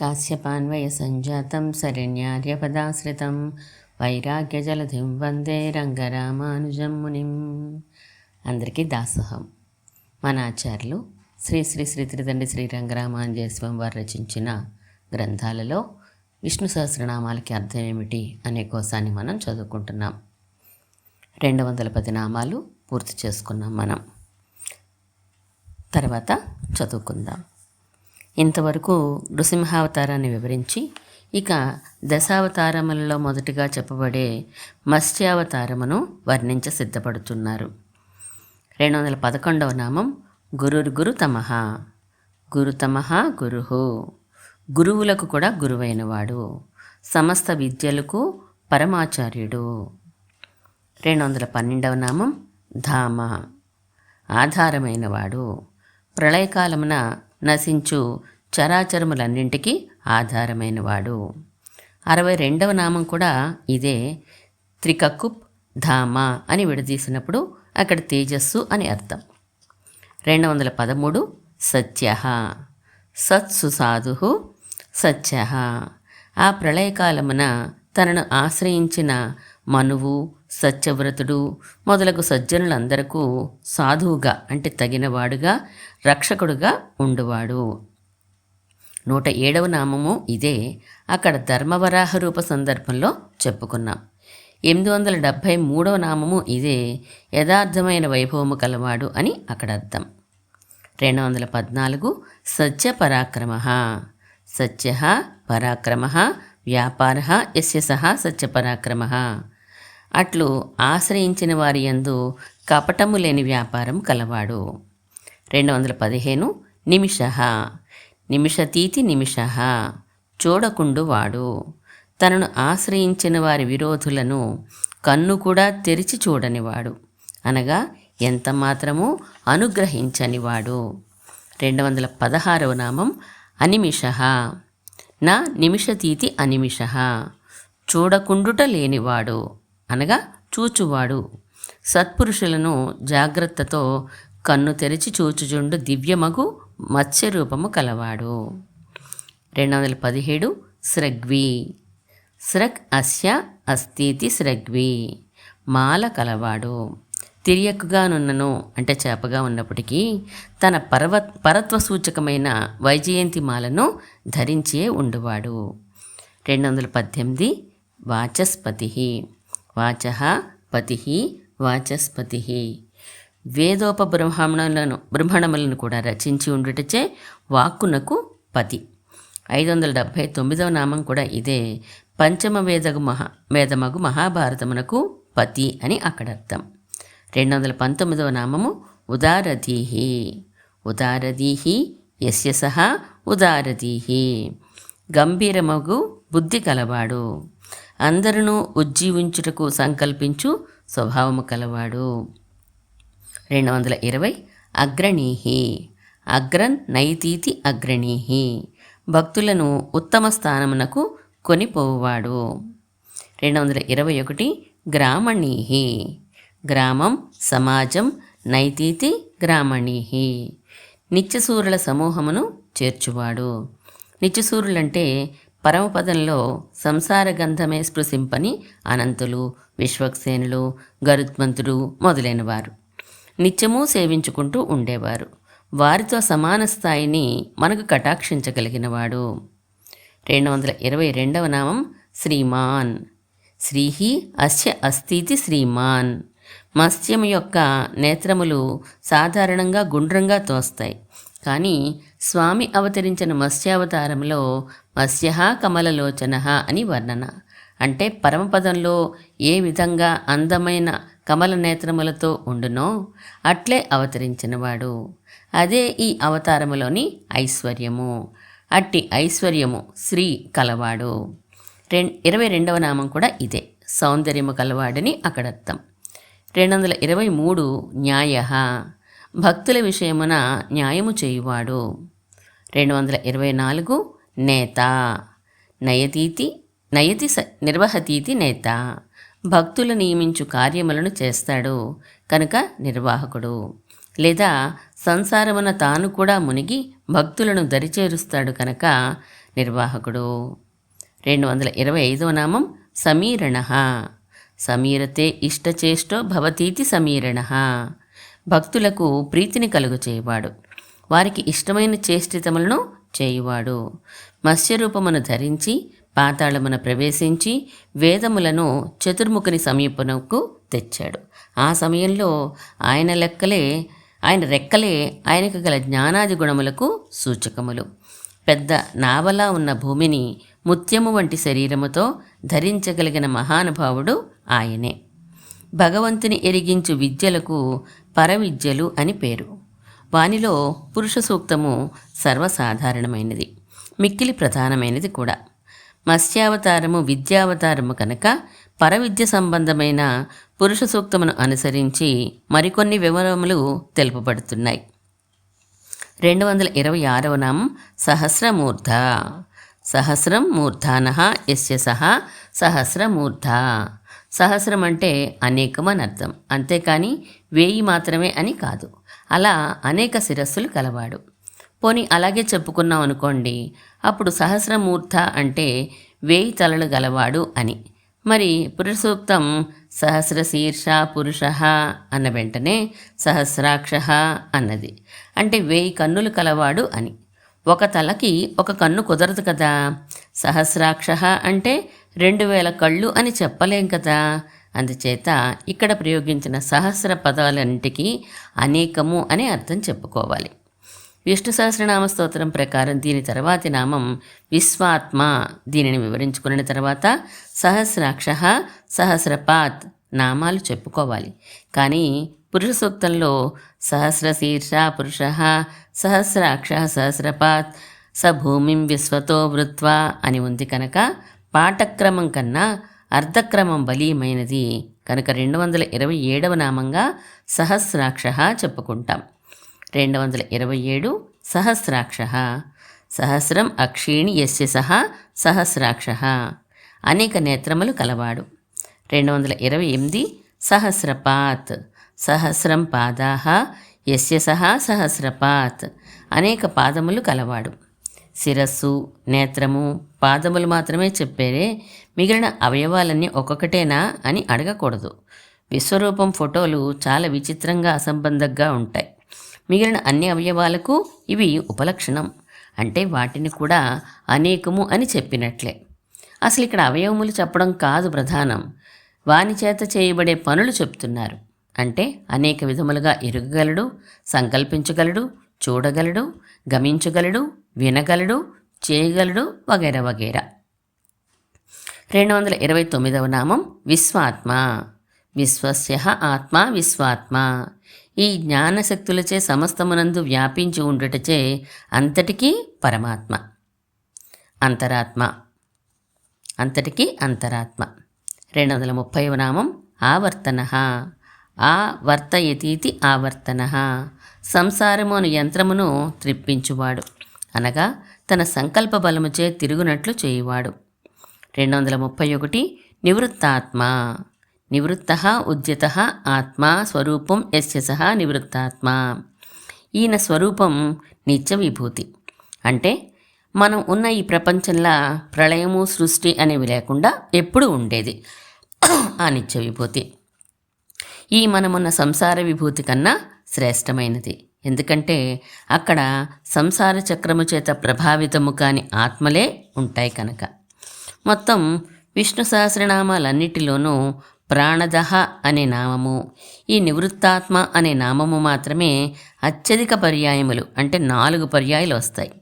काश्यपान्वयसञ्जातं शरण्यार्यपदाश्रितं వైరాగ్యజలధిం వందే రంగరామానుజం మునిం అందరికీ దాసహం. మన ఆచార్యులు శ్రీ శ్రీ శ్రీ త్రిదండ్రి శ్రీ రంగరామానుజయ స్వామి వారు రచించిన గ్రంథాలలో విష్ణు సహస్రనామాలకి అర్థం ఏమిటి అనే కోసాన్ని మనం చదువుకుంటున్నాం. రెండు వందల పది నామాలు పూర్తి చేసుకున్నాం మనం. తర్వాత చదువుకుందాం. ఇంతవరకు నృసింహావతారాన్ని వివరించి ఇక దశావతారములలో మొదటిగా చెప్పబడే మత్స్యావతారమును వర్ణించ సిద్ధపడుతున్నారు. రెండు వందల పదకొండవ నామం గురుర్గురు తమహ గురుతమహ గురుహు గురువులకు కూడా గురువైనవాడు. సమస్త విద్యలకు పరమాచార్యుడు. రెండు వందల పన్నెండవ నామం ధామ. ఆధారమైనవాడు. ప్రళయకాలమున నశించు చరాచరములన్నింటికీ ఆధారమైనవాడు. అరవై రెండవ నామం కూడా ఇదే. త్రికక్కుప్ ధామ అని విడదీసినప్పుడు అక్కడ తేజస్సు అని అర్థం. రెండు వందల పదమూడు సత్య. సత్సు సాధు సత్య. ఆ ప్రళయకాలమున తనను ఆశ్రయించిన మనువు సత్యవ్రతుడు మొదలగు సజ్జనులందరకు సాధువుగా అంటే తగినవాడుగా రక్షకుడుగా ఉండువాడు. నూట ఏడవ నామము ఇదే అక్కడ ధర్మవరాహ రూప సందర్భంలో చెప్పుకున్నాం. ఎనిమిది వందల డెబ్భై మూడవ నామము ఇదే యథార్థమైన వైభవము కలవాడు అని అక్కడ అర్థం. రెండు వందల పద్నాలుగు సత్య పరాక్రమ. సత్య పరాక్రమ వ్యాపార ఎస్య సహా సత్యపరాక్రమ అట్లు ఆశ్రయించిన వారి యందు కపటము లేని వ్యాపారం కలవాడు. రెండు వందల పదిహేను నిమిష నిమిషతీతి నిమిష. చూడకుండు వాడు. తనను ఆశ్రయించిన వారి విరోధులను కన్ను కూడా తెరిచి చూడనివాడు అనగా ఎంత మాత్రము అనుగ్రహించనివాడు రెండు వందల పదహారవ నామం అనిమిష. నా నిమిషతీతి అనిమిష. చూడకుండుట లేనివాడు అనగా చూచువాడు. సత్పురుషులను జాగ్రత్తతో కన్ను తెరిచి చూచుచుండు దివ్యమగు మత్స్యరూపము కలవాడు. రెండు వందల పదిహేడు స్రగ్వి. స్రగ్ అస్య అస్థితి స్రగ్వి. మాల కలవాడు. తిరియక్కుగానున్నను అంటే చేపగా ఉన్నప్పటికీ తన పర్వ పరత్వ సూచకమైన వైజయంతి మాలను ధరించే ఉండువాడు. రెండు వందల పద్దెనిమిది వాచస్పతి. వాచ పతి వాచస్పతి. వేదోపబ్రహ్మణులను బ్రహ్మణములను కూడా రచించి ఉండుటచే వాక్కునకు పతి. ఐదు వందల డెబ్భై తొమ్మిదవ నామం కూడా ఇదే. పంచమ వేదగు మహా వేదమగు మహాభారతమునకు పతి అని అక్కడ అర్థం రెండు వందల పంతొమ్మిదవ నామము ఉదారధీహి. ఉదారధీహి యస్య సహా ఉదారధీహి. గంభీరమగు బుద్ధి కలవాడు. అందరినూ ఉజ్జీవించుటకు సంకల్పించు స్వభావము కలవాడు. రెండు వందల ఇరవై అగ్రణీహి. అగ్రన్ నైతీతి అగ్రణీహి. భక్తులను ఉత్తమ స్థానమునకు కొనిపోవాడు రెండు వందల ఇరవై ఒకటి గ్రామణీహి. గ్రామం సమాజం నైతీతి గ్రామణీహి. నిత్యసూరుల సమూహమును చేర్చువాడు. నిత్యసూరులంటే పరమపదంలో సంసార గంధమే స్పృశింపని అనంతులు విశ్వక్సేనులు గరుత్మంతుడు మొదలైనవారు. నిత్యము సేవించుకుంటూ ఉండేవారు. వారితో సమాన స్థాయిని మనకు కటాక్షించగలిగినవాడు. రెండు వందల ఇరవై రెండవ నామం శ్రీమాన్. శ్రీహి అస్య అస్థితి శ్రీమాన్. మత్స్యం యొక్క నేత్రములు సాధారణంగా గుండ్రంగా తోస్తాయి. కానీ స్వామి అవతరించిన మత్స్యావతారంలో మత్స్య కమలలోచన అని వర్ణన. అంటే పరమపదంలో ఏ విధంగా అందమైన కమల నేత్రములతో ఉండునో అట్లే అవతరించినవాడు. అదే ఈ అవతారములోని ఐశ్వర్యము. అట్టి ఐశ్వర్యము శ్రీ కలవాడు. రెం ఇరవై రెండవ నామం కూడా ఇదే. సౌందర్యము కలవాడని అక్కడ అర్థం రెండు వందల ఇరవై మూడు న్యాయ. భక్తుల విషయమున న్యాయము చేయువాడు. రెండు వందల ఇరవై నాలుగు నేత. నయతీతి నయతి స నిర్వహతీతి నేత. భక్తులు నియమించు కార్యములను చేస్తాడు కనుక నిర్వాహకుడు. లేదా సంసారమున తాను కూడా మునిగి భక్తులను దరిచేరుస్తాడు కనుక నిర్వాహకుడు. రెండు వందల ఇరవై ఐదవ నామం సమీరణ. సమీరతే ఇష్టచేష్టో భవతీతి సమీరణ. భక్తులకు ప్రీతిని కలుగు చేయవాడు వారికి ఇష్టమైన చేష్టితములను చేయువాడు. మత్స్యరూపమును ధరించి పాతాళమున ప్రవేశించి వేదములను చతుర్ముఖుని సమీపనకు తెచ్చాడు. ఆ సమయంలో ఆయన లెక్కలే ఆయన రెక్కలే ఆయనకు గల జ్ఞానాది గుణములకు సూచకములు. పెద్ద నావలా ఉన్న భూమిని ముత్యము వంటి శరీరముతో ధరించగలిగిన మహానుభావుడు ఆయనే. భగవంతుని ఎరిగించు విద్యలకు పరవిద్యలు అని పేరు. వానిలో పురుష సూక్తము సర్వసాధారణమైనది. మిక్కిలి ప్రధానమైనది కూడా. మత్స్యావతారము విద్యావతారము కనుక పరవిద్య సంబంధమైన పురుష సూక్తమును అనుసరించి మరికొన్ని వివరములు తెలుపబడుతున్నాయి. రెండు వందల ఇరవై ఆరవ నామం సహస్రమూర్ధ. సహస్రం మూర్ధాన ఎస్య సహా సహస్రమూర్ధ. సహస్రం అంటే అనేకం అని అర్థం అంతేకాని వేయి మాత్రమే అని కాదు. అలా అనేక శిరస్సులు కలవాడు. పోని అలాగే చెప్పుకున్నాం అనుకోండి అప్పుడు సహస్రమూర్ధ అంటే వేయి తలలు గలవాడు అని. మరి పురుషూక్తం సహస్రశీర్ష పురుష అన్న వెంటనే సహస్రాక్ష అన్నది. అంటే వేయి కన్నులు కలవాడు అని. ఒక తలకి ఒక కన్ను కుదరదు కదా. సహస్రాక్ష అంటే రెండు వేల కళ్ళు అని చెప్పలేం కదా. అందుచేత ఇక్కడ ప్రయోగించిన సహస్ర పదాలంటికి అనేకము అనే అర్థం చెప్పుకోవాలి. విష్ణు సహస్రనామ స్తోత్రం ప్రకారం దీని తర్వాతి నామం విశ్వాత్మ. దీనిని వివరించుకున్న తర్వాత సహస్రాక్ష సహస్రపాత్ నామాలు చెప్పుకోవాలి. కానీ పురుష సూక్తంలో సహస్రశీర్ష పురుష సహస్రాక్ష సహస్రపాత్ స భూమిం విశ్వతో వృత్వా అని ఉంది కనుక పాఠక్రమం కన్నా అర్ధక్రమం బలీయమైనది. కనుక రెండు వందల ఇరవై ఏడవ నామంగా సహస్రాక్ష చెప్పుకుంటాం. రెండు వందల ఇరవై ఏడు సహస్రాక్ష. సహస్రం అక్షీణి యస్య సహా సహస్రాక్ష. అనేక నేత్రములు కలవాడు. రెండు వందల ఇరవై ఎనిమిది సహస్రపాత్. సహస్రం పాదాహ యస్య సహా సహస్రపాత్. అనేక పాదములు కలవాడు. శిరస్సు నేత్రము పాదములు మాత్రమే చెప్పేరే మిగిలిన అవయవాలన్నీ ఒక్కొక్కటేనా అని అడగకూడదు. విశ్వరూపం ఫోటోలు చాలా విచిత్రంగా అసంబంధంగా ఉంటాయి. మిగిలిన అన్ని అవయవాలకు ఇవి ఉపలక్షణం. అంటే వాటిని కూడా అనేకము అని చెప్పినట్లే. అసలు ఇక్కడ అవయవములు చెప్పడం కాదు ప్రధానం. వాని చేత చేయబడే పనులు చెప్తున్నారు. అంటే అనేక విధములుగా ఎరుగగలడు సంకల్పించగలడు చూడగలడు గమించగలడు వినగలడు చేయగలడు వగైరా వగైరా. రెండు వందల ఇరవై తొమ్మిదవ నామం విశ్వాత్మ. విశ్వస్య ఆత్మ విశ్వాత్మ. ఈ జ్ఞానశక్తులచే సమస్తమునందు వ్యాపించి ఉండుటచే అంతటికీ పరమాత్మ. అంతరాత్మ. అంతటికీ అంతరాత్మ. రెండు వందల ముప్పైవ నామం ఆవర్తన. ఆవర్తయతీతి ఆవర్తన. సంసారము అను యంత్రమును త్రిప్పించువాడు. అనగా తన సంకల్ప బలముచే తిరుగునట్లు చేయువాడు. రెండు వందల ముప్పై ఒకటి నివృత్తాత్మ. నివృత్త ఉద్యత ఆత్మ స్వరూపం ఎస్య సహా నివృత్తాత్మ. ఈయన స్వరూపం నిత్య విభూతి అంటే మనం ఉన్న ఈ ప్రపంచంలో ప్రళయము సృష్టి అనేవి లేకుండా ఎప్పుడూ ఉండేది ఆ నిత్య విభూతి ఈ మనమున్న సంసార విభూతి కన్నా శ్రేష్టమైనది. ఎందుకంటే అక్కడ సంసార చక్రము చేత ప్రభావితము కాని ఆత్మలే ఉంటాయి కనుక. మొత్తం విష్ణు సహస్రనామాలన్నిటిలోనూ ప్రాణదహ అనే నామము ఈ నివృత్తాత్మ అనే నామము మాత్రమే అత్యధిక పర్యాయములు అంటే నాలుగు పర్యాయాలు వస్తాయి.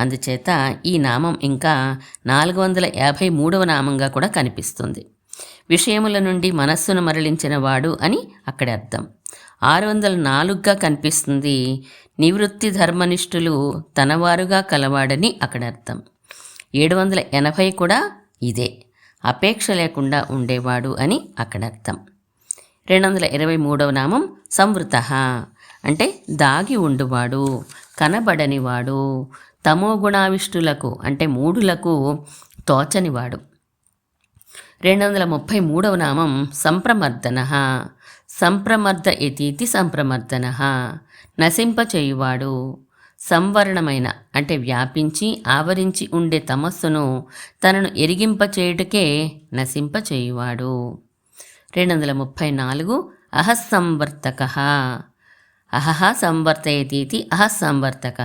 అందుచేత ఈ నామం ఇంకా నాలుగు వందల యాభై మూడవ నామంగా కూడా కనిపిస్తుంది. విషయముల నుండి మనస్సును మరలించిన వాడు అని అక్కడ అర్థం. ఆరు వందల నాలుగుగా కనిపిస్తుంది నివృత్తి ధర్మనిష్ఠులు తనవారుగా కలవాడని అక్కడ అర్థం. ఏడు వందల ఎనభై కూడా ఇదే. అపేక్ష లేకుండా ఉండేవాడు అని అక్కడర్థం రెండు వందల ఇరవై మూడవ నామం సంవృత. అంటే దాగి ఉండువాడు కనబడనివాడు తమో గుణావిష్టులకు అంటే మూడులకు తోచనివాడు. రెండు వందల ముప్పై మూడవ నామం సంప్రమర్దన. సంప్రమర్ద ఎతీతి సంప్రమర్దన. నశింపచేయువాడు. సంవరణమైన అంటే వ్యాపించి ఆవరించి ఉండే తమస్సును తనను ఎరిగింపచేయుటకే నశింపచేయువాడు. రెండు వందల ముప్పై నాలుగు అహస్సంవర్తక. అహహ సంవర్తయతీతి అహస్సంవర్తక.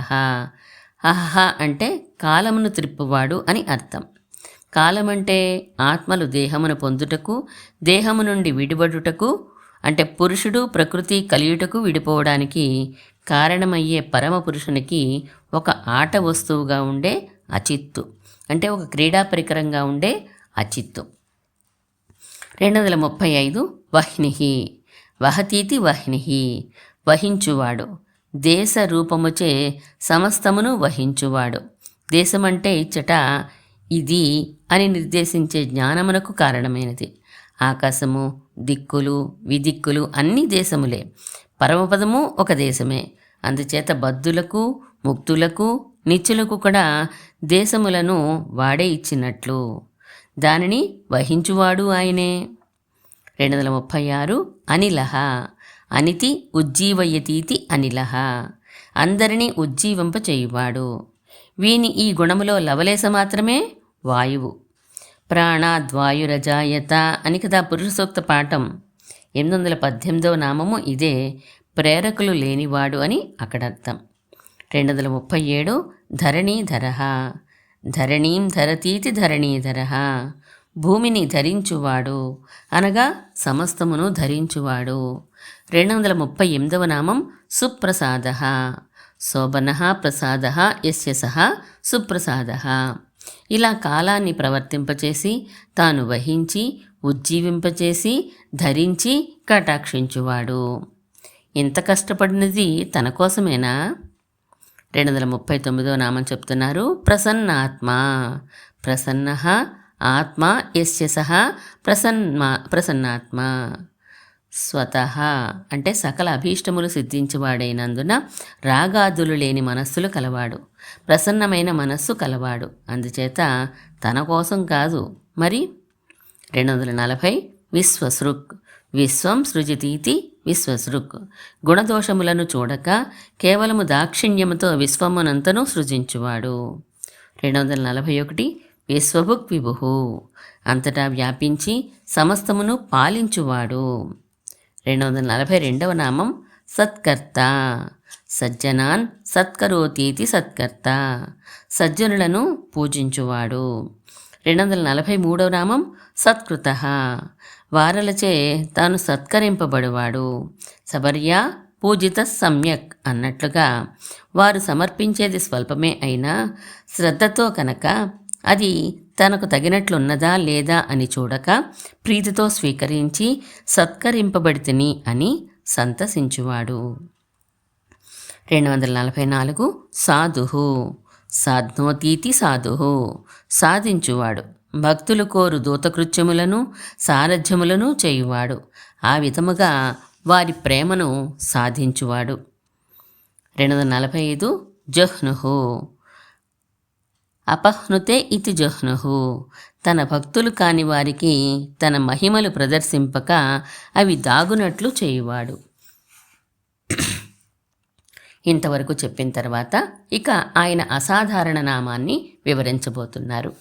అహహ అంటే కాలమును త్రిప్పువాడు అని అర్థం. కాలమంటే ఆత్మలు దేహమును పొందుటకు దేహము నుండి విడిబడుటకు అంటే పురుషుడు ప్రకృతి కలియుటకు విడిపోవడానికి కారణమయ్యే పరమ పురుషునికి ఒక ఆట వస్తువుగా ఉండే అచిత్తు. అంటే ఒక క్రీడా పరికరంగా ఉండే అచిత్తు. రెండు వందల ముప్పై ఐదు వహ్నిహి. వహతీతి వహ్నిహి. వహించువాడు. దేశ రూపముచే సమస్తమును వహించువాడు. దేశమంటే ఇచ్చట ఇది అని నిర్దేశించే జ్ఞానమునకు కారణమైనది. ఆకాశము దిక్కులు విదిక్కులు అన్ని దేశములే. పరమపదము ఒక దేశమే. అందుచేత బద్దులకు ముక్తులకు నిత్యులకు కూడా దేశములను వాడే ఇచ్చినట్లు. దానిని వహించువాడు ఆయనే. రెండు వందల ముప్పై ఆరు అనిలహ. అనితి ఉజ్జీవయతీతి అనిలహ. అందరినీ ఉజ్జీవింపచేయువాడు. వీని ఈ గుణములో లవలేస మాత్రమే వాయువు. ప్రాణాద్వాయురజాయత అని కదా పురుష సూక్త పాఠం. ఎనిమిది వందల పద్దెనిమిదవ నామము ఇదే ప్రేరకులు లేనివాడు అని అక్కడ అర్థం. రెండు వందల ముప్పై ఏడు ధరణీధర ధరణీం ధరతీతి ధరణీధర భూమిని ధరించువాడు అనగా సమస్తమును ధరించువాడు. రెండు వందల ముప్పై ఎనిమిదవ నామం సుప్రసాద. శోభన ప్రసాద ఎస్య సహ సుప్రసాద. ఇలా కాలాన్ని ప్రవర్తింపచేసి తాను వహించి ఉజ్జీవింపచేసి ధరించి కటాక్షించువాడు. ఇంత కష్టపడినది తన కోసమేనా? రెండు వందల ముప్పై తొమ్మిదో నామం చెప్తున్నారు ప్రసన్నాత్మ. ప్రసన్న ఆత్మ యస్య సహ ప్రసన్మా ప్రసన్నాత్మ. స్వతహ అంటే సకల అభీష్టములు సిద్ధించువాడైనందున రాగాదులు లేని మనస్సులు కలవాడు. ప్రసన్నమైన మనస్సు కలవాడు. అందుచేత తన కోసం కాదు. మరి రెండు వందల నలభై విశ్వసృక్ విశ్వం సృజితీతి విశ్వసృక్. గుణదోషములను చూడక కేవలము దాక్షిణ్యముతో విశ్వమునంతను సృజించువాడు. రెండు వందల నలభై ఒకటి విశ్వభుక్ విభు అంతటా వ్యాపించి సమస్తమును పాలించువాడు. రెండు వందల నలభై రెండవ నామం సత్కర్త. సజ్జనాన్ సత్కరోతీతి సత్కర్త. సజ్జనులను పూజించువాడు. రెండు వందల నలభై మూడవ నామం సత్కృత. వారలచే తాను సత్కరింపబడువాడు. సబర్య పూజిత సమ్యక్ అన్నట్లుగా వారు సమర్పించేది స్వల్పమే అయినా శ్రద్ధతో కనుక అది తనకు తగినట్లున్నదా లేదా అని చూడక ప్రీతితో స్వీకరించి సత్కరింపబడితిని అని సంతసించువాడు. రెండు వందల నలభై నాలుగు సాధుహు. సాధ్నోతీతి సాధుహు. సాధించువాడు. భక్తులు కోరు దూతకృత్యములను సారథ్యములను చేయువాడు. ఆ విధముగా వారి ప్రేమను సాధించువాడు. రెండు వందల నలభై ఐదు జహ్నుహు. అపహ్నుతే ఇతి జహ్నుహు. తన భక్తులు కాని వారికి తన మహిమలు ప్రదర్శింపక అవి దాగునట్లు చేయువాడు. ఇంతవరకు చెప్పిన తర్వాత ఇక ఆయన అసాధారణ నామాన్ని వివరించబోతున్నారు.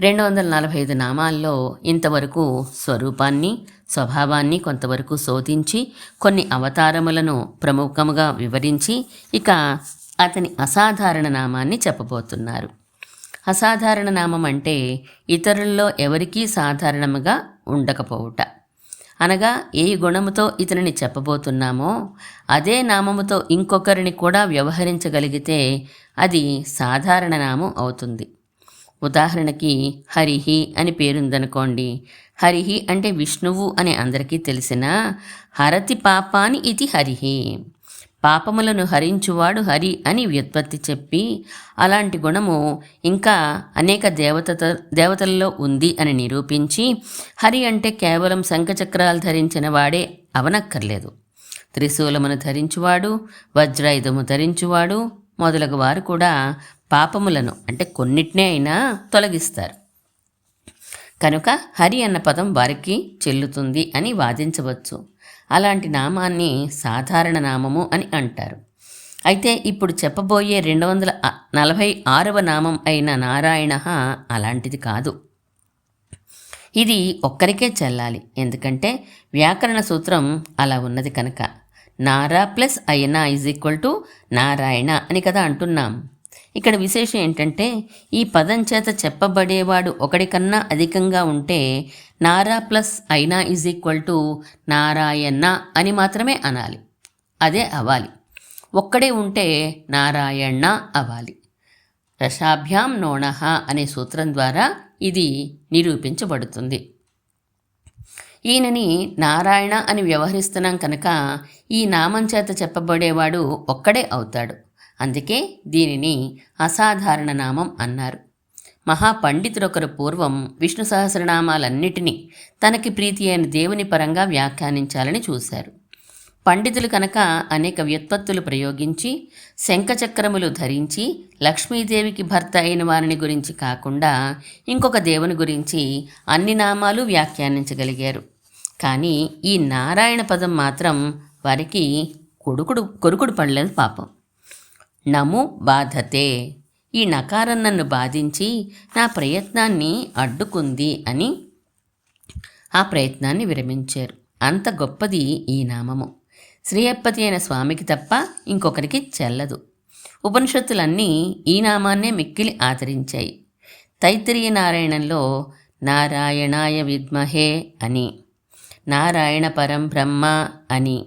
రెండు వందల నలభై ఐదు నామాల్లో ఇంతవరకు స్వరూపాన్ని స్వభావాన్ని కొంతవరకు శోధించి కొన్ని అవతారములను ప్రముఖముగా వివరించి ఇక అతని అసాధారణ నామాన్ని చెప్పబోతున్నారు. అసాధారణ నామం అంటే ఇతరుల్లో ఎవరికీ సాధారణముగా ఉండకపోవుట. అనగా ఏ గుణముతో ఇతనిని చెప్పబోతున్నామో అదే నామముతో ఇంకొకరిని కూడా వ్యవహరించగలిగితే అది సాధారణ నామం అవుతుంది. ఉదాహరణకి హరిహి అని పేరుందనుకోండి. హరిహి అంటే విష్ణువు అని అందరికీ తెలిసిన హరతి పాపాని ఇది హరిహి. పాపములను హరించువాడు హరి అని వ్యుత్పత్తి చెప్పి అలాంటి గుణము ఇంకా అనేక దేవత దేవతల్లో ఉంది అని నిరూపించి హరి అంటే కేవలం శంఖచక్రాలు ధరించిన వాడే అవనక్కర్లేదు. త్రిశూలమును ధరించువాడు వజ్రాయుధము ధరించువాడు మొదలగు వారు కూడా పాపములను అంటే కొన్నిటినే అయినా తొలగిస్తారు. కనుక హరి అన్న పదం వారికి చెల్లుతుంది అని వాదించవచ్చు. అలాంటి నామాన్ని సాధారణ నామము అని అంటారు. అయితే ఇప్పుడు చెప్పబోయే రెండు వందల నలభై ఆరవ నామం అయిన నారాయణ అలాంటిది కాదు. ఇది ఒక్కరికే చెల్లాలి. ఎందుకంటే వ్యాకరణ సూత్రం అలా ఉన్నది కనుక. నారా ప్లస్ అయినా ఈజ్ ఈక్వల్ టు నారాయణ అని కదా అంటున్నాం. ఇక్కడ విశేషం ఏంటంటే ఈ పదం చేత చెప్పబడేవాడు ఒకడికన్నా అధికంగా ఉంటే నారా ప్లస్ అయినా ఈజ్ ఈక్వల్ టు నారాయణ అని మాత్రమే అనాలి. అదే అవ్వాలి. ఒక్కడే ఉంటే నారాయణ అవ్వాలి. రసాభ్యాం నోణః అనే సూత్రం ద్వారా ఇది నిరూపించబడుతుంది. ఈయనని నారాయణ అని వ్యవహరిస్తున్నాం కనుక ఈ నామం చేత చెప్పబడేవాడు ఒక్కడే అవుతాడు. అందుకే దీనిని అసాధారణ నామం అన్నారు. మహాపండితుడొకరు పూర్వం విష్ణు సహస్రనామాలన్నిటినీ తనకి ప్రీతి అయిన దేవుని పరంగా వ్యాఖ్యానించాలని చూశారు. పండితులు కనుక అనేక వ్యుత్పత్తులు ప్రయోగించి శంఖచక్రములు ధరించి లక్ష్మీదేవికి భర్త అయిన వారిని గురించి కాకుండా ఇంకొక దేవుని గురించి అన్ని నామాలు వ్యాఖ్యానించగలిగారు. కానీ ఈ నారాయణ పదం మాత్రం వారికి కొడుకుడు కొరుకుడు పడలేదు పాపం. నము బాధతే. ఈ నకారం నన్ను బాధించి నా ప్రయత్నాన్ని అడ్డుకుంది అని ఆ ప్రయత్నాన్ని విరమించారు. అంత గొప్పది ఈ నామము. శ్రీయప్పతి అయిన స్వామికి తప్ప ఇంకొకరికి చెల్లదు. ఉపనిషత్తులన్నీ ఈ నామాన్నే మిక్కిలి ఆదరించాయి. తైత్తిరీయ నారాయణంలో నారాయణాయ విద్మహే అని నారాయణ పరం బ్రహ్మ అని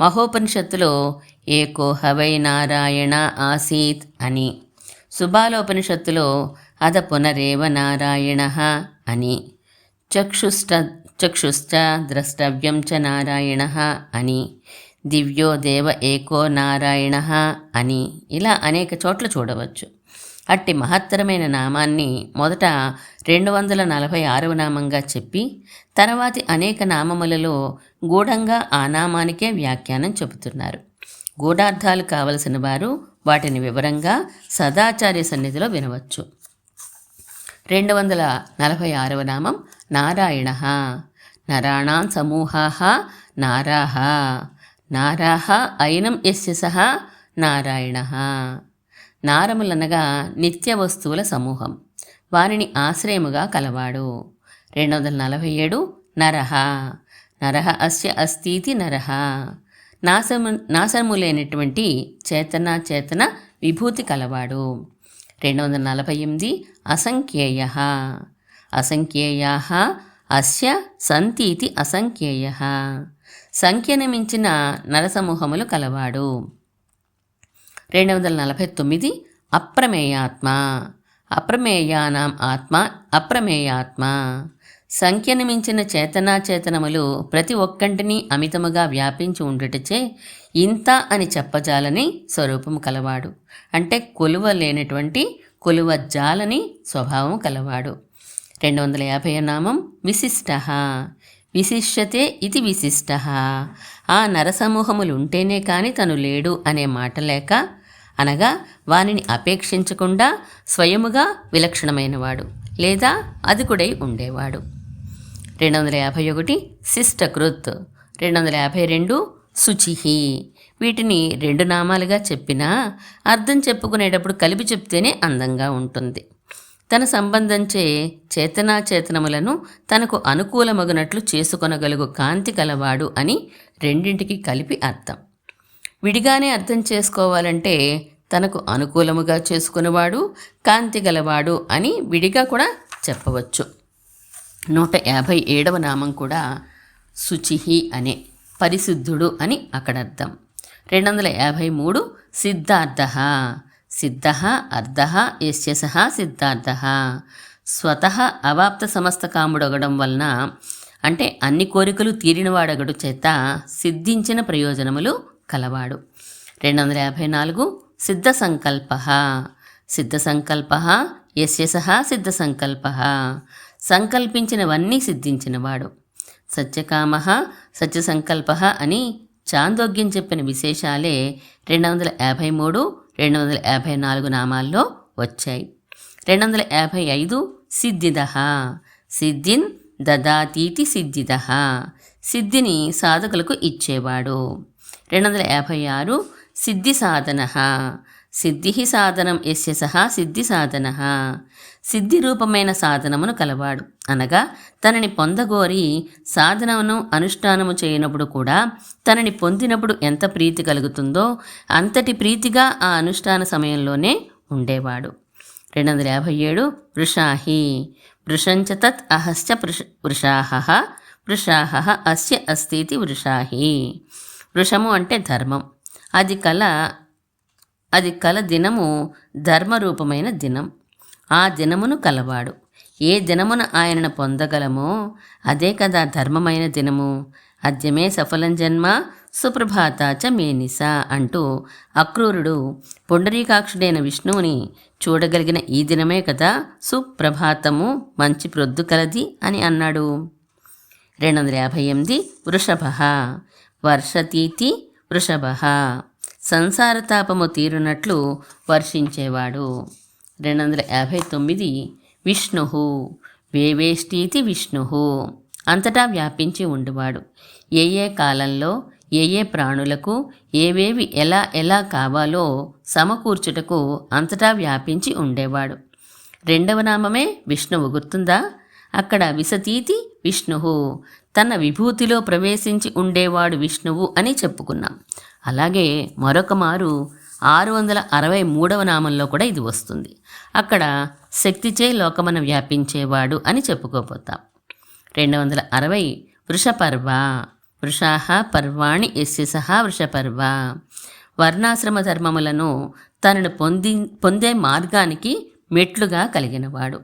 మహోపనిషత్తులో ఏకో హవై నారాయణ ఆసీత్ అని. సుబాలోపనిషత్తులో అద పునరేవ నారాయణ అని. చక్షుష్ట చక్షుష్ట ద్రష్టవ్యం చ నారాయణ అని. దివ్యో దేవ ఏకో నారాయణ అని. ఇలా అనేక చోట్ల చూడవచ్చు. అట్టి మహత్తరమైన నామాన్ని మొదట రెండు వందల నలభై ఆరవ నామంగా చెప్పి తర్వాతి అనేక నామములలో గూఢంగా ఆ నామానికే వ్యాఖ్యానం చెబుతున్నారు. గూఢార్థాలు కావలసిన వారు వాటిని వివరంగా సదాచార్య సన్నిధిలో వినవచ్చు. రెండు వందల నలభై ఆరవ నామం నారాయణ. నరాణాం సమూహా నారాహ నారాహ అయినం ఎస్య సహ నారాయణ. నారములనగా నిత్య వస్తువుల సమూహం. వారిని ఆశ్రయముగా కలవాడు. రెండు వందల నలభై ఏడు నరహ నరహ అస్య అస్తీతి నరహ నాశము నాశనము లేనటువంటి చేతన చేతన విభూతి కలవాడు. రెండు వందల నలభై ఎనిమిది అసంఖ్యేయ. అసంఖ్యేయా అస్య సంతీతి అసంఖ్యేయ. సంఖ్యను మించిన నరసమూహములు కలవాడు. రెండు వందల నలభై తొమ్మిది అప్రమేయాత్మ. అప్రమేయానాం ఆత్మ అప్రమేయాత్మ. సంఖ్యను మించిన చేతనాచేతనములు ప్రతి ఒక్కంటిని అమితముగా వ్యాపించి ఉండుటచే ఇంత అని చెప్పజాలని స్వరూపము కలవాడు. అంటే కొలువ లేనటువంటి కొలువ జాలని స్వభావం కలవాడు. రెండు వందల యాభై నామం విశిష్ట. విశిష్యతే ఇది విశిష్ట. ఆ నరసమూహములు ఉంటేనే కాని తను లేడు అనే మాట లేక అనగా వానిని అపేక్షించకుండా స్వయముగా విలక్షణమైనవాడు లేదా అధికుడై ఉండేవాడు. రెండు వందల యాభై ఒకటి శిష్టకృత్ రెండు వందల యాభై రెండు శుచిహి. వీటిని రెండు నామాలుగా చెప్పినా అర్థం చెప్పుకునేటప్పుడు కలిపి చెప్తేనే అందంగా ఉంటుంది. తన సంబంధంచే చేతనాచేతనములను తనకు అనుకూలమగునట్లు చేసుకొనగలుగు కాంతి గలవాడు అని రెండింటికి కలిపి అర్థం. విడిగానే అర్థం చేసుకోవాలంటే తనకు అనుకూలముగా చేసుకునేవాడు కాంతి గలవాడు అని విడిగా కూడా చెప్పవచ్చు. నూట యాభై ఏడవ నామం కూడా శుచిహి అనే పరిశుద్ధుడు అని అక్కడ అర్థం. రెండు వందల యాభై మూడు సిద్ధార్థ. సిద్ధ అర్ధ యస్య సిద్ధార్థ. స్వతః అవాప్త సమస్త కాముడగడం వలన అంటే అన్ని కోరికలు తీరినవాడగడు చేత సిద్ధించిన ప్రయోజనములు కలవాడు. రెండు వందల యాభై నాలుగు సిద్ధ సంకల్ప. సిద్ధ సంకల్ప యస్య సహా సిద్ధ సంకల్ప. సంకల్పించినవన్నీ సిద్ధించినవాడు. సత్యకామ సత్యసంకల్ప అని చాందోగ్యం చెప్పిన విశేషాలే రెండు వందల యాభై మూడు రెండు వందల యాభై నాలుగు నామాల్లో వచ్చాయి. రెండు వందల యాభై ఐదు సిద్ధిద. సిద్ధిన్ దదాతీతి సిద్ధిద. సిద్ధిని సాధకులకు ఇచ్చేవాడు. రెండు వందల యాభై ఆరు సిద్ధి సాధన సిద్ధి సాధనం ఎస్య సహా సిద్ధి సాధన సిద్ధి రూపమైన సాధనమును కలవాడు. అనగా తనని పొందగోరి సాధనమును అనుష్ఠానము చేయనప్పుడు కూడా తనని పొందినప్పుడు ఎంత ప్రీతి కలుగుతుందో అంతటి ప్రీతిగా ఆ అనుష్ఠాన సమయంలోనే ఉండేవాడు. రెండు వందల యాభై ఏడు వృషాహి. వృషంచ తత్ అహశ్చ వృష వృషాహ. వృషాహ అస్య అస్థితి వృషాహి. వృషము అంటే ధర్మం. అది కల అది కల దినము ధర్మరూపమైన దినం. ఆ దినమును కలవాడు. ఏ దినమున ఆయనను పొందగలమో అదే కదా ధర్మమైన దినము. అద్యమే సఫలం జన్మ సుప్రభాత చ మేనిస అంటూ అక్రూరుడు పుండరీకాక్షుడైన విష్ణువుని చూడగలిగిన ఈ దినమే కదా సుప్రభాతము మంచి ప్రొద్దు కలది అని అన్నాడు. రెండు వందల యాభై ఎనిమిది వృషభ. వర్షతీతి వృషభ. సంసారతాపము తీరునట్లు వర్షించేవాడు. రెండు వందల యాభై తొమ్మిది విష్ణు వేవేష్టీతి విష్ణు అంతటా వ్యాపించి ఉండువాడు. ఏ ఏ కాలంలో ఏ ఏ ప్రాణులకు ఏవేవి ఎలా ఎలా కావాలో సమకూర్చుటకు అంతటా వ్యాపించి ఉండేవాడు. రెండవ నామమే విష్ణువు గుర్తుందా? అక్కడ విసతీతి విష్ణువు తన విభూతిలో ప్రవేశించి ఉండేవాడు విష్ణువు అని చెప్పుకున్నాం. అలాగే మరొక మారు ఆరు వందల అరవై మూడవ నామంలో కూడా ఇది వస్తుంది. అక్కడ శక్తిచే లోకమన వ్యాపించేవాడు అని చెప్పుకోపోతాం రెండు వందల అరవై వృషపర్వ వృషాహ పర్వాణి ఎస్య సహా వృషపర్వ. వర్ణాశ్రమ ధర్మములను తనను పొంది పొందే మార్గానికి మెట్లుగా కలిగినవాడు.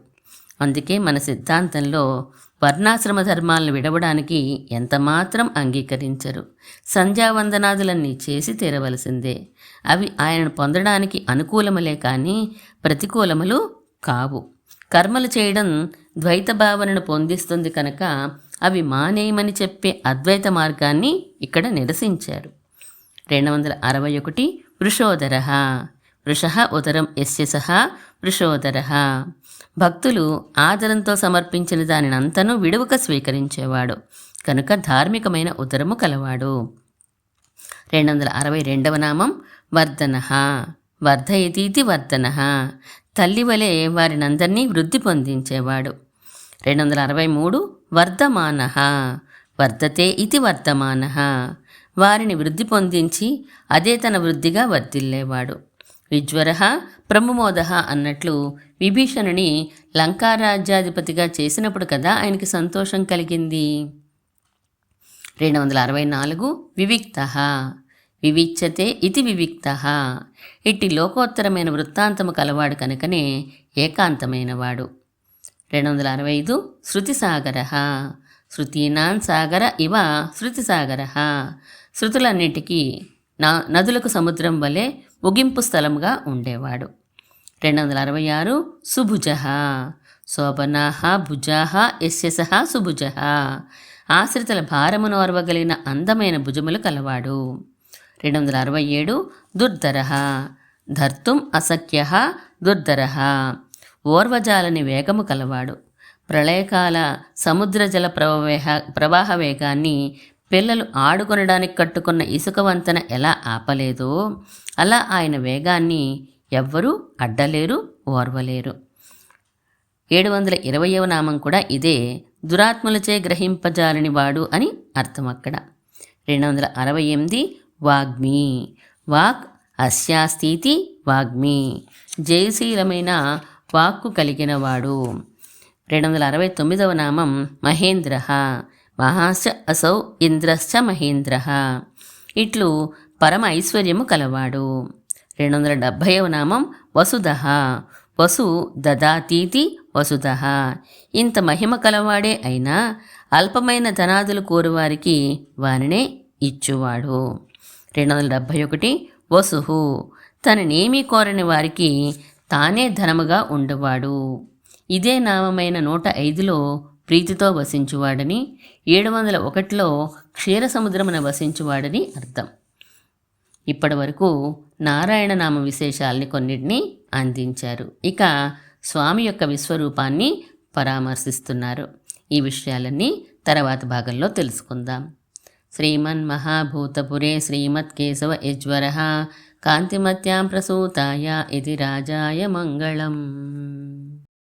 అందుకే మన సిద్ధాంతంలో వర్ణాశ్రమ ధర్మాలను విడవడానికి ఎంతమాత్రం అంగీకరించరు. సంధ్యావందనాదులన్నీ చేసి తీరవలసిందే. అవి ఆయనను పొందడానికి అనుకూలములే కానీ ప్రతికూలములు కావు. కర్మలు చేయడం ద్వైత భావనను పొందిస్తుంది కనుక అవి మానేయమని చెప్పే అద్వైత మార్గాన్ని ఇక్కడ నిరసించారు. రెండు వందల అరవై ఒకటి వృషోదర. వృష ఉదరం ఎస్య సహా వృషోదర. భక్తులు ఆదరంతో సమర్పించిన దానినంతనూ విడువక స్వీకరించేవాడు కనుక ధార్మికమైన ఉదరము కలవాడు. రెండు వందల అరవై రెండవ నామం వర్ధన వర్ధయతీతి వర్ధన. తల్లి వలె వారినందరినీ వృద్ధి పొందించేవాడు. రెండు వందల అరవై మూడు వర్ధమాన వర్ధతే ఇది వర్ధమాన. వారిని వృద్ధి పొందించి అదే తన వృద్ధిగా వర్ధిల్లేవాడు. విజ్వర ప్రమోద అన్నట్లు విభీషణుని లంకారాజ్యాధిపతిగా చేసినప్పుడు కదా ఆయనకి సంతోషం కలిగింది. రెండు వందల అరవై నాలుగు వివిక్త. వివిచ్యతే ఇది వివిక్త. ఇట్టి లోకోత్తరమైన వృత్తాంతము కలవాడు కనుకనే ఏకాంతమైనవాడు. రెండు వందల అరవై ఐదు శృతిసాగర. శృతీనాన్ సాగర ఇవ శృతిసాగర. శృతులన్నిటికీ నా నదులకు సముద్రం వలె ముగింపు స్థలముగా ఉండేవాడు. రెండు వందల అరవై ఆరు సుభుజ. శోభనాహ భుజాహ యశ్యసహ సుభుజ. ఆశ్రితల భారమును అరవగలిగిన అందమైన భుజములు కలవాడు. రెండు వందల అరవై ఏడు దుర్ధర. ధర్తుం అసఖ్య దుర్ధర. ఓర్వజాలని వేగము కలవాడు. ప్రళయకాల సముద్ర జల ప్రవాహ ప్రవాహ వేగాన్ని పిల్లలు ఆడుకొనడానికి కట్టుకున్న ఇసుక వంతెన ఎలా ఆపలేదో అలా ఆయన వేగాన్ని ఎవ్వరూ అడ్డలేరు ఓర్వలేరు. ఏడు వందల ఇరవయవ నామం కూడా ఇదే దురాత్మలచే గ్రహింపజాలని వాడు అని అర్థం అక్కడ. రెండు వందల అరవై ఎనిమిది వాగ్మి. వాక్ అస్యాస్థితి వాగ్మి. జయశీలమైన వాక్కు కలిగినవాడు. రెండు వందల అరవై తొమ్మిదవ నామం మహేంద్ర. మహాశ అసౌ ఇంద్రశ్చ మహేంద్ర. ఇట్లు పరమ ఐశ్వర్యము కలవాడు. రెండు వందల డెబ్భైవ నామం వసుధ. వసు దదాతీతి వసుధ. ఇంత మహిమ కలవాడే అయినా అల్పమైన ధనాదులు కోరువారికి వారినే ఇచ్చువాడు. రెండు వందల డెబ్భై ఒకటి వసుహు. తననేమీ కోరని వారికి తానే ధనముగా ఉండేవాడు. ఇదే నామమైన నూట ఐదులో ప్రీతితో వసించువాడని ఏడు వందల ఒకటిలో క్షీర సముద్రమున వసించువాడని అర్థం. ఇప్పటి వరకు నారాయణ నామ విశేషాలని కొన్నిటిని అందించారు. ఇక స్వామి యొక్క విశ్వరూపాన్ని పరామర్శిస్తున్నారు. ఈ విషయాలన్నీ తర్వాత భాగంలో తెలుసుకుందాం. శ్రీమన్ మహాభూతపురే శ్రీమత్ కేశవ యజ్వర కాంతిమత్యాం ప్రసూతాయ ఇది రాజాయ మంగళం.